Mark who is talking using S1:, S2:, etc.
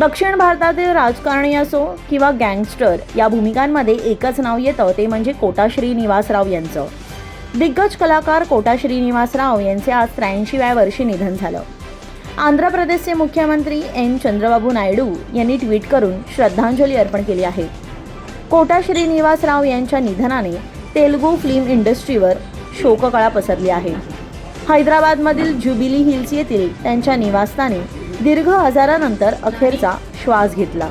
S1: दक्षिण भारतातील राजकारणी असो किंवा गँगस्टर या भूमिकांमध्ये एकच नाव येतं ते म्हणजे कोटा श्रीनिवासराव यांचं. दिग्गज कलाकार कोटा श्रीनिवासराव यांचे आज त्र्याऐंशीव्या वर्षी निधन झालं. आंध्र प्रदेशचे मुख्यमंत्री एन. चंद्रबाबू नायडू यांनी ट्विट करून श्रद्धांजली अर्पण केली आहे. कोटा श्रीनिवासराव यांच्या निधनाने तेलुगू फिल्म इंडस्ट्रीवर शोककळा पसरली आहे. हैदराबादमधील ज्युबिली हिल्स येथील त्यांच्या निवासस्थानी दीर्घ आजारानंतर अखेरचा श्वास घेतला.